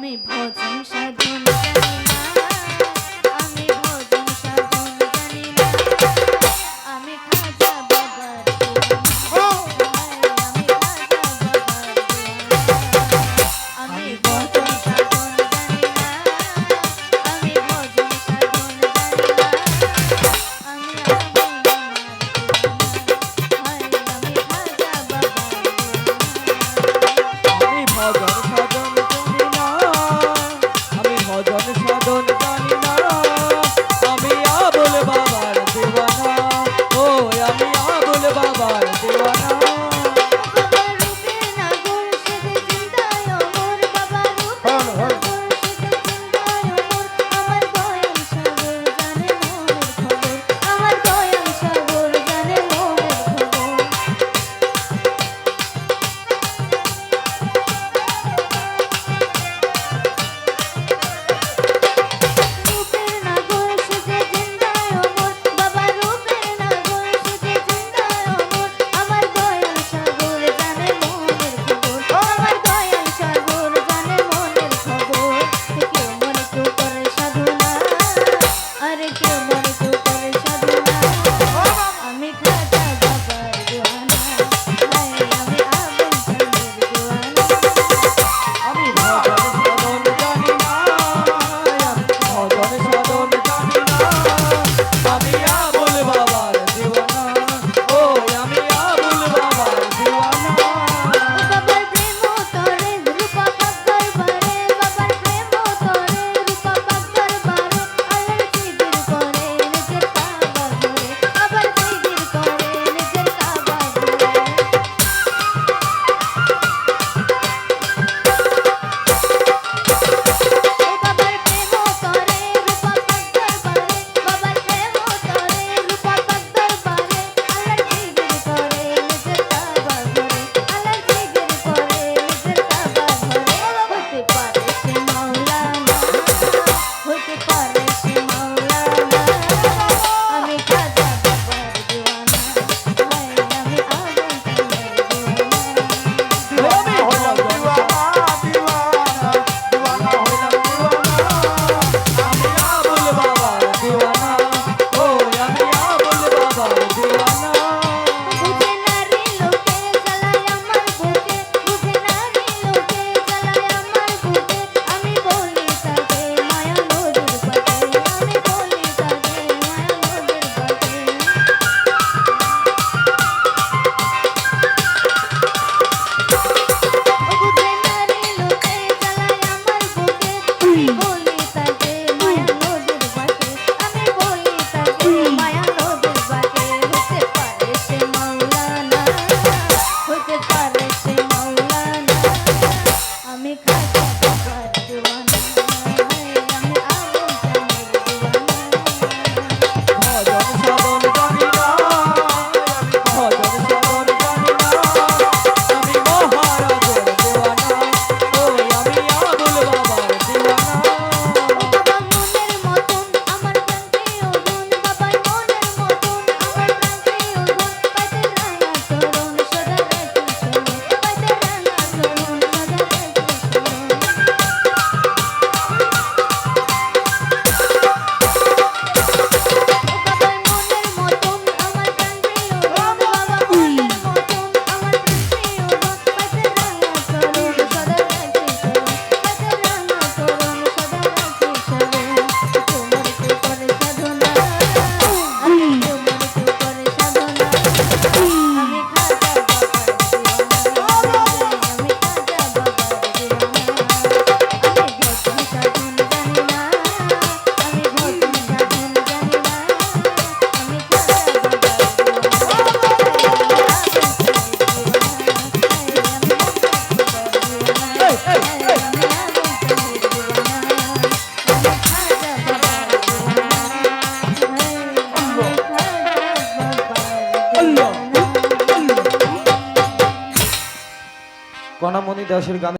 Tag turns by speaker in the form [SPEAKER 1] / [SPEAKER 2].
[SPEAKER 1] আমি ভজন সাধন কেউ করে সাধনা আমি
[SPEAKER 2] দাসের গান